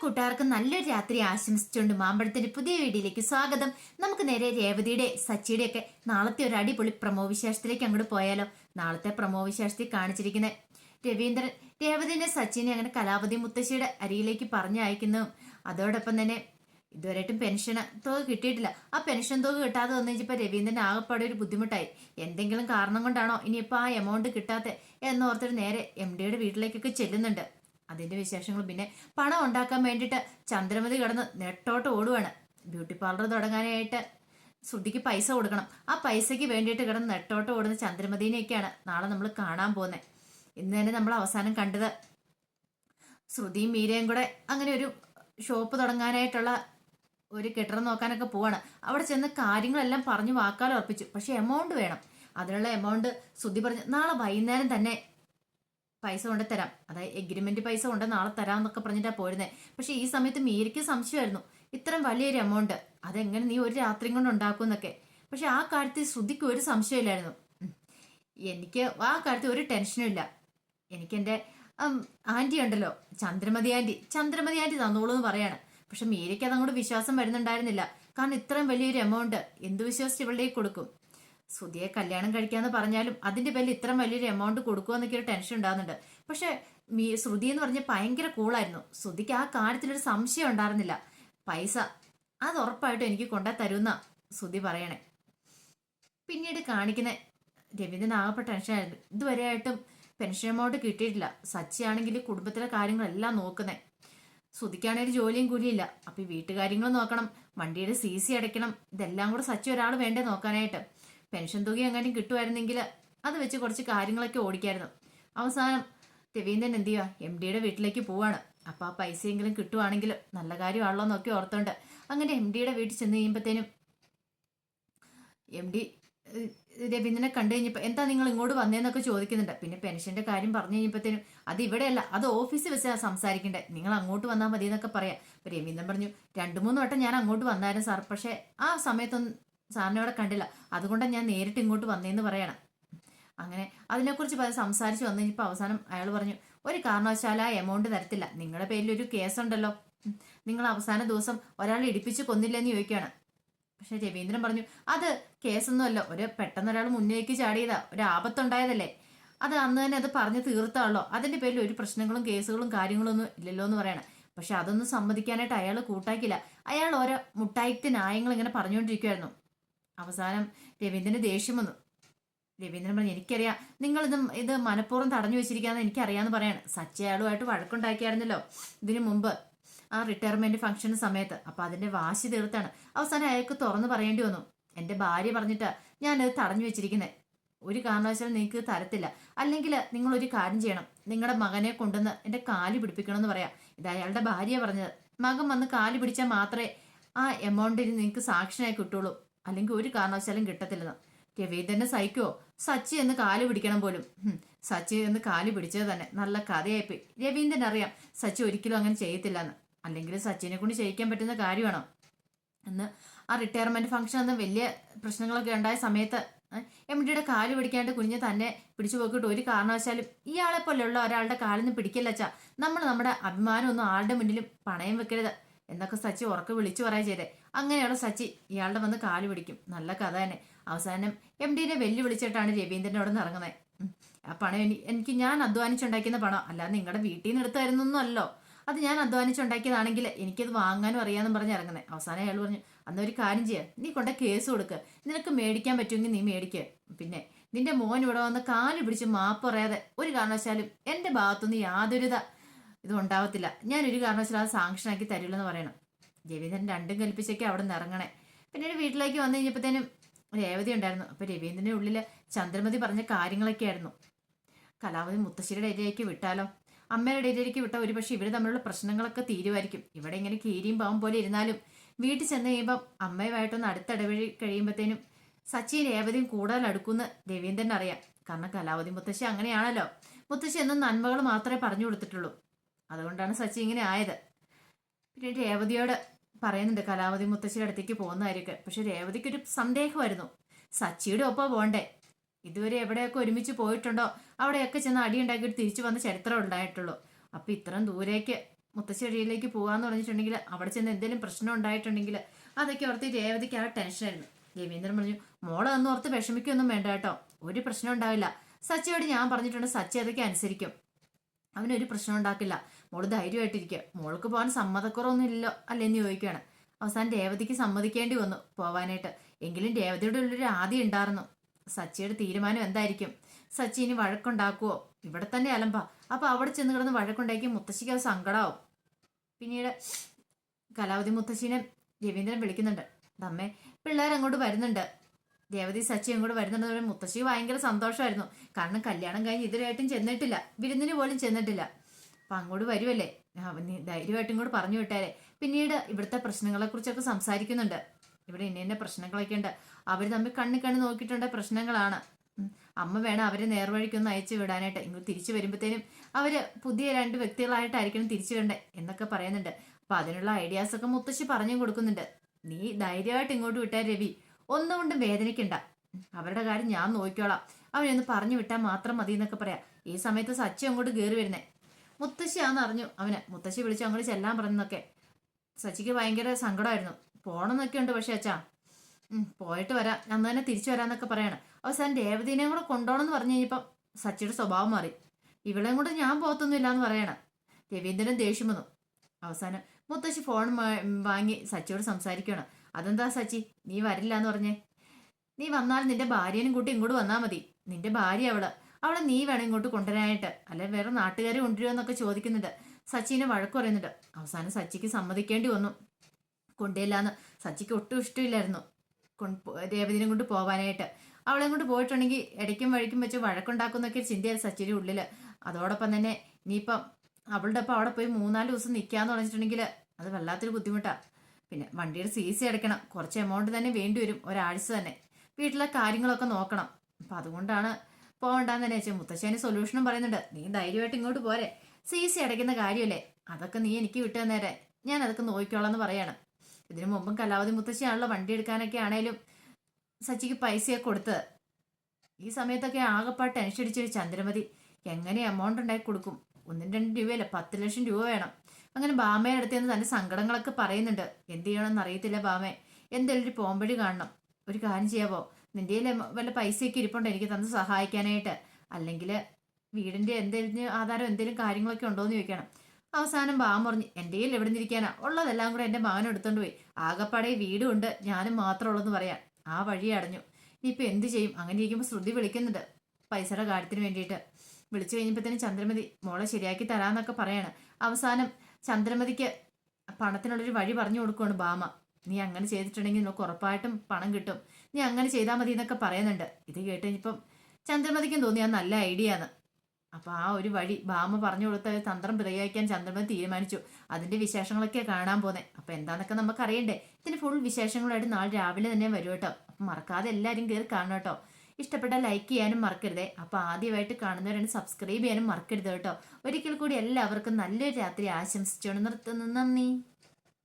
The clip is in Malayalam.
കൂട്ടുകാർക്ക് നല്ലൊരു രാത്രി ആശംസിച്ചുകൊണ്ട് മാമ്പഴത്തിന്റെ പുതിയ വീഡിയോയിലേക്ക് സ്വാഗതം. നമുക്ക് നേരെ രേവതിയുടെ സച്ചിയുടെ ഒക്കെ നാളത്തെ ഒരു അടിപൊളി പ്രമോ വിശേഷത്തിലേക്ക് അങ്ങോട്ട് പോയാലോ? നാളത്തെ പ്രമോ വിശേഷത്തിൽ കാണിച്ചിരിക്കുന്നത് രവീന്ദ്രൻ രേവതിന്റെ സച്ചിനെ അങ്ങനെ കലാപതി മുത്തശ്ശിയുടെ അരിയിലേക്ക് പറഞ്ഞു അയക്കുന്നു അതോടൊപ്പം തന്നെ ഇതുവരെയായിട്ടും പെൻഷൻ തുക കിട്ടിയിട്ടില്ല. ആ പെൻഷൻ തുക കിട്ടാതെ വന്നു കഴിഞ്ഞപ്പോൾ രവീന്ദ്രൻ ആകെപ്പാടെ ഒരു ബുദ്ധിമുട്ടായി. എന്തെങ്കിലും കാരണം കൊണ്ടാണോ ഇനിയിപ്പോൾ ആ എമൗണ്ട് കിട്ടാത്ത എന്നോർത്തിട്ട് നേരെ എം ഡിയുടെ വീട്ടിലേക്കൊക്കെ ചെല്ലുന്നുണ്ട്. അതിന്റെ വിശേഷങ്ങൾ പിന്നെ പണം ഉണ്ടാക്കാൻ വേണ്ടിയിട്ട് ചന്ദ്രമതി കിടന്ന് നെട്ടോട്ട് ഓടുവാണ്. ബ്യൂട്ടി പാർലർ തുടങ്ങാനായിട്ട് ശ്രുതിക്ക് പൈസ കൊടുക്കണം. ആ പൈസയ്ക്ക് വേണ്ടിയിട്ട് കിടന്ന് നെട്ടോട്ട് ഓടുന്ന ചന്ദ്രമതിനെയൊക്കെയാണ് നാളെ നമ്മൾ കാണാൻ പോകുന്നത് ഇന്ന് തന്നെ നമ്മൾ അവസാനം കണ്ടത് ശ്രുതിയും മീരയും കൂടെ അങ്ങനെ ഒരു ഷോപ്പ് തുടങ്ങാനായിട്ടുള്ള ഒരു കെട്ടിടം നോക്കാനൊക്കെ പോവാണ്. അവിടെ ചെന്ന് കാര്യങ്ങളെല്ലാം പറഞ്ഞു വാക്കാൽ ഉറപ്പിച്ചു. പക്ഷെ എമൗണ്ട് വേണം. അതിനുള്ള എമൗണ്ട് ശ്രുതി പറഞ്ഞു നാളെ വൈകുന്നേരം തന്നെ പൈസ കൊണ്ട് തരാം അതായത് എഗ്രിമെന്റ് പൈസ കൊണ്ട് നാളെ തരാം എന്നൊക്കെ പറഞ്ഞിട്ടാ പോരുന്നത് പക്ഷെ ഈ സമയത്ത് മീരയ്ക്ക് സംശയമായിരുന്നു. ഇത്രയും വലിയൊരു എമൗണ്ട് അതെങ്ങനെ നീ ഒരു രാത്രി കൊണ്ട് ഉണ്ടാക്കും എന്നൊക്കെ പക്ഷെ ആ കാര്യത്തിൽ ശ്രുതിക്ക് ഒരു സംശയമില്ലായിരുന്നു. എനിക്ക് ആ കാര്യത്തിൽ ഒരു ടെൻഷനും ഇല്ല. എനിക്കെന്റെ ആന്റി ഉണ്ടല്ലോ. ചന്ദ്രമതി ആന്റി ചന്ദ്രമതി ആന്റി തന്നോളൂ എന്ന് പറയാണ്. പക്ഷെ മീരയ്ക്ക് അതങ്ങോട്ട് വിശ്വാസം വരുന്നുണ്ടായിരുന്നില്ല. കാരണം ഇത്രയും വലിയൊരു എമൗണ്ട് എന്ത് വിശ്വസിച്ച് ഇവളുടെ കൊടുക്കും? സുധിയെ കല്യാണം കഴിക്കാന്ന് പറഞ്ഞാലും അതിന്റെ പേരിൽ ഇത്രയും വലിയൊരു എമൗണ്ട് കൊടുക്കുമെന്നൊക്കെ ഒരു ടെൻഷൻ ഉണ്ടാകുന്നുണ്ട് പക്ഷെ മീ ശ്രുതി എന്ന് പറഞ്ഞ ഭയങ്കര കൂളായിരുന്നു ശ്രുതിക്ക് ആ കാര്യത്തിലൊരു സംശയം ഉണ്ടായിരുന്നില്ല. പൈസ അത് ഉറപ്പായിട്ടും എനിക്ക് കൊണ്ടേ തരുന്ന ശ്രുതി പറയണേ. പിന്നീട് കാണിക്കുന്ന രവീന്ദ്രൻ ആകെ ടെൻഷനായിരുന്നു ഇതുവരെയായിട്ടും പെൻഷൻ എമൗണ്ട് കിട്ടിയിട്ടില്ല. സച്ചിയാണെങ്കിൽ കുടുംബത്തിലെ കാര്യങ്ങളെല്ലാം നോക്കുന്നേ. ശ്രുതിക്കാണെങ്കിൽ ജോലിയും കൂലിയില്ല. അപ്പൊ ഈ നോക്കണം. വണ്ടിയുടെ സി സി അടയ്ക്കണം. ഇതെല്ലാം കൂടെ സച്ചി ഒരാൾ വേണ്ടേ നോക്കാനായിട്ട്. പെൻഷൻ തുക എങ്ങാനും കിട്ടുമായിരുന്നെങ്കിൽ അത് വെച്ച് കുറച്ച് കാര്യങ്ങളൊക്കെ ഓടിക്കായിരുന്നു. അവസാനം രവീന്ദ്രൻ എന്ത് ചെയ്യുക എം ഡിയുടെ വീട്ടിലേക്ക് പോവാണ്. അപ്പോൾ ആ പൈസയെങ്കിലും കിട്ടുവാണെങ്കിൽ നല്ല കാര്യമാണല്ലോ എന്നൊക്കെ ഓർത്തോണ്ട് അങ്ങനെ എം ഡിയുടെ വീട്ടിൽ ചെന്ന് കഴിയുമ്പോഴത്തേനും എം ഡി രവീന്ദ്രനെ കണ്ടു കഴിഞ്ഞപ്പോൾ എന്താ നിങ്ങൾ ഇങ്ങോട്ട് വന്നേന്നൊക്കെ ചോദിക്കുന്നുണ്ട്. പിന്നെ പെൻഷന്റെ കാര്യം പറഞ്ഞു കഴിഞ്ഞപ്പോഴത്തേനും അത് ഇവിടെയല്ല അത് ഓഫീസിൽ വെച്ചാണ് സംസാരിക്കണ്ടേ? നിങ്ങൾ അങ്ങോട്ട് വന്നാൽ മതി എന്നൊക്കെ പറയാം. അപ്പം രവീന്ദ്രൻ പറഞ്ഞു രണ്ട് മൂന്ന് വട്ടം ഞാൻ അങ്ങോട്ട് വന്നായിരുന്നു സാർ. പക്ഷേ ആ സമയത്തൊന്നും സാറിനെ അവിടെ കണ്ടില്ല. അതുകൊണ്ടാണ് ഞാൻ നേരിട്ട് ഇങ്ങോട്ട് വന്നേന്ന് പറയണം. അങ്ങനെ അതിനെക്കുറിച്ച് പല സംസാരിച്ച് വന്നു കഴിഞ്ഞപ്പോൾ അവസാനം അയാൾ പറഞ്ഞു ഒരു കാരണവശാല എമൗണ്ട് തരത്തില്ല. നിങ്ങളുടെ പേരിൽ ഒരു കേസുണ്ടല്ലോ നിങ്ങൾ അവസാന ദിവസം ഒരാളെ ഇടിപ്പിച്ച് കൊന്നില്ലെന്ന് ചോദിക്കുകയാണ്. പക്ഷെ രവീന്ദ്രൻ പറഞ്ഞു അത് കേസൊന്നുമല്ല ഒരു പെട്ടെന്ന് ഒരാൾ മുന്നിലേക്ക് ചാടിയതാ. ഒരു ആപത്തുണ്ടായതല്ലേ. അത് അന്ന് തന്നെ അത് പറഞ്ഞു തീർത്താണല്ലോ. അതിന്റെ പേരിൽ ഒരു പ്രശ്നങ്ങളും കേസുകളും കാര്യങ്ങളും ഒന്നും ഇല്ലല്ലോ എന്ന് പറയണം. പക്ഷെ അതൊന്നും സമ്മതിക്കാനായിട്ട് അയാൾ കൂട്ടാക്കില്ല അയാൾ ഓരോ മുട്ടായിത്തെ ന്യായങ്ങൾ ഇങ്ങനെ പറഞ്ഞുകൊണ്ടിരിക്കുമായിരുന്നു അവസാനം രവീന്ദ്രന് ദേഷ്യം വന്നു. രവീന്ദ്രൻ പറഞ്ഞു എനിക്കറിയാം. നിങ്ങൾ ഇത് മനഃപൂർവം തടഞ്ഞു വെച്ചിരിക്കാന്ന് എനിക്കറിയാന്ന് പറയാണ്. സച്ചി അയാളുമായിട്ട് വഴക്കുണ്ടാക്കിയായിരുന്നല്ലോ ഇതിനു മുമ്പ് ആ റിട്ടയർമെന്റ് ഫംഗ്ഷൻ സമയത്ത്. അപ്പൊ അതിന്റെ വാശി തീർത്താണ്. അവസാനം അയാൾക്ക് തുറന്നു പറയേണ്ടി വന്നു. എന്റെ ഭാര്യ പറഞ്ഞിട്ട് ഞാനത് തടഞ്ഞു വെച്ചിരിക്കുന്നത് ഒരു കാരണവശാലും നിങ്ങൾക്ക് തരത്തില്ല. അല്ലെങ്കിൽ നിങ്ങൾ ഒരു കാര്യം ചെയ്യണം. നിങ്ങളുടെ മകനെ കൊണ്ടുവന്ന് എന്റെ കാൽ പിടിപ്പിക്കണം എന്ന് പറയാം. ഇത് അയാളുടെ ഭാര്യ പറഞ്ഞത്. മകൻ വന്ന് കാൽ പിടിച്ചാൽ മാത്രമേ ആ എമൗണ്ടിന് നിങ്ങൾക്ക് സാക്ഷനായി കിട്ടുള്ളൂ. അല്ലെങ്കിൽ ഒരു കാരണവശാലും കിട്ടത്തില്ലെന്ന്. രവീന്ദ്രനെ സഹിക്കോ സച്ചി എന്ന് കാൽ പിടിക്കണം പോലും. സച്ചി എന്ന് കാൽ പിടിച്ചത് തന്നെ. നല്ല കഥയായിപ്പോയി. രവീന്ദ്രൻ അറിയാം സച്ചി ഒരിക്കലും അങ്ങനെ ചെയ്യത്തില്ല എന്ന് അല്ലെങ്കിൽ സച്ചിനെ കൊണ്ട് ചെയ്യിക്കാൻ പറ്റുന്ന കാര്യമാണോ? എന്ന് ആ റിട്ടയർമെന്റ് ഫംഗ്ഷൻ അന്ന് വലിയ പ്രശ്നങ്ങളൊക്കെ ഉണ്ടായ സമയത്ത് എം ഡിയുടെ കാൽ പിടിക്കാണ്ട് കുഞ്ഞ് തന്നെ പിടിച്ചു പോക്കിട്ട് ഒരു കാരണവശാലും ഇയാളെ പോലെയുള്ള ഒരാളുടെ കാലിൽ നിന്ന് പിടിക്കില്ല നമ്മൾ നമ്മുടെ അഭിമാനം ഒന്നും ആളുടെ മുന്നിലും പണയം വെക്കരുത്. എന്നൊക്കെ സച്ചി ഉറക്കെ വിളിച്ചു പറയാ ചെയ്തേ. അങ്ങനെയുള്ള സച്ചി ഇയാളുടെ വന്ന് കാൽ പിടിക്കും. നല്ല കഥ തന്നെ. അവസാനം എം ഡിനെ വെല്ലുവിളിച്ചിട്ടാണ് നിന്ന് ഇറങ്ങുന്നത് ആ പണം എനിക്ക് ഞാൻ അധ്വാനിച്ചുണ്ടാക്കുന്ന പണം. അല്ലാതെ നിങ്ങളുടെ വീട്ടിൽ നിന്ന് എടുത്തായിരുന്നൊന്നും അല്ലോ അത് ഞാൻ അധ്വാനിച്ചുണ്ടാക്കിയതാണെങ്കിൽ എനിക്കത് വാങ്ങാനും അറിയാമെന്നും പറഞ്ഞ് ഇറങ്ങുന്നത് അവസാനം അയാൾ പറഞ്ഞു അന്ന് ഒരു കാര്യം ചെയ്യുക നീ കൊണ്ട കേസ് കൊടുക്കുക നിനക്ക് മേടിക്കാൻ പറ്റുമെങ്കിൽ നീ മേടിക്കുക പിന്നെ നിന്റെ മോൻ ഇവിടെ വന്ന് കാൽ പിടിച്ച് മാപ്പ് പറയാതെ ഒരു കാരണവശാലും എന്റെ ഭാഗത്തുനിന്ന് യാതൊരുത ഇതും ഉണ്ടാവത്തില്ല ഒരു കാരണവശാലും അത് സാങ്ഷൻ ആക്കി തരില്ലെന്ന് പറയണം. രവീന്ദ്രൻ രണ്ടും കൽപ്പിച്ചൊക്കെ അവിടെ നിന്ന് ഇറങ്ങണേ പിന്നീട് വീട്ടിലേക്ക് വന്നു കഴിഞ്ഞപ്പോഴത്തേനും രേവതി ഉണ്ടായിരുന്നു. അപ്പൊ രവീന്ദ്രന്റെ ഉള്ളിൽ ചന്ദ്രമതി പറഞ്ഞ കാര്യങ്ങളൊക്കെ ആയിരുന്നു. കലാവതി മുത്തശ്ശിയുടെ ഇടയിലേക്ക് വിട്ടാലോ? അമ്മയുടെ ഇടയിലേക്ക് വിട്ട ഒരുപക്ഷെ ഇവർ തമ്മിലുള്ള പ്രശ്നങ്ങളൊക്കെ തീരുമായിരിക്കും. ഇവിടെ ഇങ്ങനെ കീരിയും പാവം പോലെ ഇരുന്നാലും വീട്ടിൽ ചെന്ന് കഴിയുമ്പം അമ്മയുമായിട്ടൊന്ന് അടുത്തിടവഴി കഴിയുമ്പോഴത്തേനും സച്ചിൻ രേവതിയും കൂടുതൽ അടുക്കുന്ന രവീന്ദ്രൻ അറിയാം കാരണം കലാവതി മുത്തശ്ശി അങ്ങനെയാണല്ലോ. മുത്തശ്ശി എന്നും നന്മകൾ മാത്രമേ പറഞ്ഞു കൊടുത്തിട്ടുള്ളൂ. അതുകൊണ്ടാണ് സച്ചി ഇങ്ങനെ ആയത്. പിന്നെ രേവതിയോട് പറയുന്നുണ്ട് കലാവതി മുത്തശ്ശിയുടെ അടുത്തേക്ക് പോകുന്നതായിരിക്കും. പക്ഷെ രേവതിക്കൊരു സന്ദേഹമായിരുന്നു. സച്ചിയുടെ ഒപ്പം പോണ്ടേ? ഇതുവരെ എവിടെയൊക്കെ ഒരുമിച്ച് പോയിട്ടുണ്ടോ? അവിടെയൊക്കെ ചെന്ന് അടി ഉണ്ടാക്കിയിട്ട് തിരിച്ചു വന്ന ചരിത്രം ഉണ്ടായിട്ടുള്ളൂ. അപ്പൊ ഇത്രയും ദൂരേക്ക് മുത്തശ്ശേരിയിലേക്ക് പോകാന്ന് പറഞ്ഞിട്ടുണ്ടെങ്കിൽ അവിടെ ചെന്ന് എന്തെങ്കിലും പ്രശ്നം ഉണ്ടായിട്ടുണ്ടെങ്കിൽ അതൊക്കെ ഓർത്ത് രേവതിക്ക് ആ ടെൻഷനായിരുന്നു. രവീന്ദ്രൻ പറഞ്ഞു മോളെ ഒന്ന് ഓർത്ത് വിഷമിക്കൊന്നും വേണ്ട കേട്ടോ. ഒരു പ്രശ്നം ഉണ്ടാവില്ല. സച്ചിയോട് ഞാൻ പറഞ്ഞിട്ടുണ്ട് സച്ചി അതൊക്കെ അനുസരിക്കും. അവനൊരു പ്രശ്നം ഉണ്ടാക്കില്ല. മോൾ ധൈര്യമായിട്ടിരിക്കുക മോൾക്ക് പോകാൻ സമ്മതക്കുറവൊന്നും ഇല്ല അല്ലെന്ന് ചോദിക്കുകയാണ് അവസാനം രേവതിക്ക് സമ്മതിക്കേണ്ടി വന്നു പോവാനായിട്ട്. എങ്കിലും രേവതിയുടെ ഉള്ളൊരു ആദ്യം ഉണ്ടായിരുന്നു സച്ചിയുടെ തീരുമാനം എന്തായിരിക്കും? സച്ചി ഇനി വഴക്കുണ്ടാക്കുവോ? ഇവിടെ തന്നെ അലമ്പ. അപ്പൊ അവിടെ ചെന്ന് കിടന്ന് വഴക്കുണ്ടാക്കി മുത്തശ്ശിക്ക് അത് സങ്കടമാവും പിന്നീട് കലാവതി മുത്തശ്ശീനെ രവീന്ദ്രൻ വിളിക്കുന്നുണ്ട്. അമ്മേ പിള്ളേർ അങ്ങോട്ട് വരുന്നുണ്ട്. രേവതി സച്ചി അങ്ങോട്ട് വരുന്നുണ്ട് മുത്തശ്ശി ഭയങ്കര സന്തോഷമായിരുന്നു. കാരണം കല്യാണം കഴിഞ്ഞ് ഇതുവരെയായിട്ടും ചെന്നിട്ടില്ല. വിരുന്നിന് പോലും ചെന്നിട്ടില്ല. അപ്പൊ അങ്ങോട്ട് വരുമല്ലേ ധൈര്യമായിട്ടും ഇങ്ങോട്ട് പറഞ്ഞു വിട്ടാലേ പിന്നീട് ഇവിടുത്തെ പ്രശ്നങ്ങളെ കുറിച്ചൊക്കെ സംസാരിക്കുന്നുണ്ട്. ഇവിടെ ഇന്ന പ്രശ്നങ്ങളൊക്കെ ഉണ്ട്. അവർ തമ്മിൽ കണ്ണി കണ്ണി നോക്കിയിട്ടുണ്ട് പ്രശ്നങ്ങളാണ്. അമ്മ വേണം അവരെ നേർവഴിക്കൊന്ന് അയച്ചു വിടാനായിട്ട്. ഇങ്ങോട്ട് തിരിച്ചു വരുമ്പോഴത്തേനും അവർ പുതിയ രണ്ട് വ്യക്തികളായിട്ടായിരിക്കണം തിരിച്ചു വരണ്ടേ എന്നൊക്കെ പറയുന്നുണ്ട്. അപ്പൊ അതിനുള്ള ഐഡിയാസ് ഒക്കെ മുത്തശ്ശി പറഞ്ഞു കൊടുക്കുന്നുണ്ട്. നീ ധൈര്യമായിട്ട് ഇങ്ങോട്ട് വിട്ടാ രവി. ഒന്നുകൊണ്ടും വേദനിക്കണ്ട. അവരുടെ കാര്യം ഞാൻ നോക്കിക്കോളാം. അവനൊന്ന് പറഞ്ഞു വിട്ടാൽ മാത്രം മതി എന്നൊക്കെ പറയാം. ഈ സമയത്ത് സച്ചി അങ്ങോട്ട് കയറി വരുന്നേ. മുത്തശ്ശിയാന്ന് അറിഞ്ഞു. അവനെ മുത്തശ്ശി വിളിച്ചു അങ്ങോട്ട് ചെല്ലാൻ പറഞ്ഞെന്നൊക്കെ. സച്ചിക്ക് ഭയങ്കര സങ്കടമായിരുന്നു. പോകണമെന്നൊക്കെ ഉണ്ട് പക്ഷെ അച്ഛാ. പോയിട്ട് വരാം. അന്ന് തന്നെ തിരിച്ചു വരാന്നൊക്കെ പറയണം. അവസാനം രേവതിനെയും കൂടെ കൊണ്ടുപോകണമെന്ന് പറഞ്ഞു കഴിഞ്ഞപ്പം സച്ചിയുടെ സ്വഭാവം മാറി. ഇവളെയും കൂടെ ഞാൻ പോകത്തൊന്നുമില്ല എന്ന് പറയണം. രവീന്ദ്രൻ ദേഷ്യം വന്നു. അവസാനം മുത്തശ്ശി ഫോൺ വാങ്ങി സച്ചിയോട് സംസാരിക്കണം അതെന്താ സച്ചി? നീ വരില്ല എന്ന് പറഞ്ഞേ? നീ വന്നാൽ നിന്റെ ഭാര്യനും കൂട്ടി ഇങ്ങോട്ട് വന്നാൽ മതി. നിന്റെ ഭാര്യ അവൾ. അവളെ നീ വേണം ഇങ്ങോട്ട് കൊണ്ടുവരാനായിട്ട്. അല്ലെ വേറെ നാട്ടുകാരെ കൊണ്ടുവരുമോ എന്നൊക്കെ ചോദിക്കുന്നുണ്ട് സച്ചിനെ വഴക്ക് പറയുന്നുണ്ട്. അവസാനം സച്ചിക്ക് സമ്മതിക്കേണ്ടി വന്നു. കൊണ്ടുവരില്ലാന്ന്. സച്ചിക്ക് ഒട്ടും ഇഷ്ടമില്ലായിരുന്നു. രേവതിനെ കൊണ്ട് പോവാനായിട്ട്. അവളെ കൊണ്ട് പോയിട്ടുണ്ടെങ്കിൽ ഇടയ്ക്കും വഴിക്കും വെച്ച് വഴക്കുണ്ടാക്കുന്നൊക്കെ ഒരു ചിന്തയാണ് സച്ചിയുടെ ഉള്ളിൽ. അതോടൊപ്പം തന്നെ ഇനിയിപ്പം അവളുടെ ഒപ്പം അവിടെ പോയി മൂന്നാൽ ദിവസം നിൽക്കാന്ന് പറഞ്ഞിട്ടുണ്ടെങ്കിൽ അത് വല്ലാത്തൊരു ബുദ്ധിമുട്ടാണ് പിന്നെ വണ്ടിയുടെ സി സി അടയ്ക്കണം. കുറച്ച് എമൗണ്ട് തന്നെ വേണ്ടി വരും. ഒരാഴ്ച തന്നെ. വീട്ടിലെ കാര്യങ്ങളൊക്കെ നോക്കണം. അപ്പം അതുകൊണ്ടാണ് പോകണ്ടെന്ന് തന്നെ വെച്ചാൽ മുത്തശ്ശേന് സൊല്യൂഷനും പറയുന്നുണ്ട്. നീ ധൈര്യമായിട്ട് ഇങ്ങോട്ട് പോരെ. സി സി അടയ്ക്കുന്ന കാര്യമല്ലേ? അതൊക്കെ നീ എനിക്ക് വിട്ടു തന്നേരെ. ഞാൻ അതൊക്കെ നോക്കിക്കോളാം എന്ന് പറയാണ്. ഇതിനു മുമ്പും കലാവതി മുത്തശ്ശിയാണല്ലോ വണ്ടി എടുക്കാനൊക്കെ ആണേലും സച്ചിക്ക് പൈസയൊക്കെ കൊടുത്തത് ഈ സമയത്തൊക്കെ ആകെപ്പാട് ടെൻഷൻ ചന്ദ്രമതി. എങ്ങനെ എമൗണ്ട് ഉണ്ടാക്കി കൊടുക്കും? ഒന്നും രണ്ടും രൂപയല്ല പത്ത് ലക്ഷം രൂപ വേണം. അങ്ങനെ ബാമയുടെ അടുത്ത് നിന്ന് തന്റെ സങ്കടങ്ങളൊക്കെ പറയുന്നുണ്ട്. എന്ത് ചെയ്യണമെന്ന് അറിയത്തില്ല ബാമേ. എന്തെങ്കിലും ഒരു പോംവഴി കാണണം. ഒരു കാര്യം ചെയ്യാവോ? കയ്യിൽ വല്ല പൈസയൊക്കെ ഇരിപ്പുണ്ടോ. എനിക്ക് തന്ന് സഹായിക്കാനായിട്ട്. അല്ലെങ്കിൽ വീടിന്റെ എന്തെങ്കിലും ആധാരം എന്തെങ്കിലും കാര്യങ്ങളൊക്കെ ഉണ്ടോ എന്ന് ചോദിക്കണം. അവസാനം ബാം പറഞ്ഞു എന്റെ കയ്യിൽ എവിടെ നിന്നിരിക്കാനാ? ഉള്ളതെല്ലാം കൂടെ എന്റെ മകൻ എടുത്തോണ്ട് പോയി. ആകപ്പാടെ ഈ വീടും ഉണ്ട്. ഞാനും മാത്രമേ ഉള്ളൂ എന്ന് പറയാം ആ വഴി അടഞ്ഞു. ഇനിയിപ്പോൾ എന്ത് ചെയ്യും? അങ്ങനെ ഇരിക്കുമ്പോൾ ശ്രുതി വിളിക്കുന്നുണ്ട് പൈസയുടെ കാര്യത്തിന് വേണ്ടിയിട്ട്. വിളിച്ചു കഴിഞ്ഞപ്പോഴത്തേനും ചന്ദ്രമതി മോളെ ശരിയാക്കി തരാന്നൊക്കെ പറയാണ്. അവസാനം ചന്ദ്രമതിക്ക് പണത്തിനുള്ളൊരു വഴി പറഞ്ഞു കൊടുക്കുകയാണ് ബാമ. നീ അങ്ങനെ ചെയ്തിട്ടുണ്ടെങ്കിൽ നിനക്ക് ഉറപ്പായിട്ടും പണം കിട്ടും. നീ അങ്ങനെ ചെയ്താൽ മതി എന്നൊക്കെ പറയുന്നുണ്ട്. ഇത് കേട്ട് കഴിഞ്ഞപ്പം ചന്ദ്രമതിക്കും തോന്നി ആ നല്ല ഐഡിയ ആണ് അപ്പൊ ആ ഒരു വഴി ഭാമ പറഞ്ഞു കൊടുത്ത തന്ത്രം പ്രയോഗിക്കാൻ ചന്ദ്രമതി തീരുമാനിച്ചു. അതിന്റെ വിശേഷങ്ങളൊക്കെ കാണാൻ പോന്നെ. അപ്പൊ എന്താണെന്നൊക്കെ നമുക്ക് അറിയണ്ടേ ഇതിന് ഫുൾ വിശേഷങ്ങളായിട്ട് നാളെ രാവിലെ തന്നെ വരും കേട്ടോ. അപ്പൊ മറക്കാതെ എല്ലാവരും കയറി കാണണം കേട്ടോ. ഇഷ്ടപ്പെട്ട ലൈക്ക് ചെയ്യാനും മറക്കരുതേ. അപ്പൊ ആദ്യമായിട്ട് കാണുന്നവരാണ് സബ്സ്ക്രൈബ് ചെയ്യാനും മറക്കരുത് കേട്ടോ. ഒരിക്കൽ കൂടി എല്ലാവർക്കും നല്ലൊരു രാത്രി ആശംസിച്ചുകൊണ്ട് നിർത്തുന്നു. നന്ദി.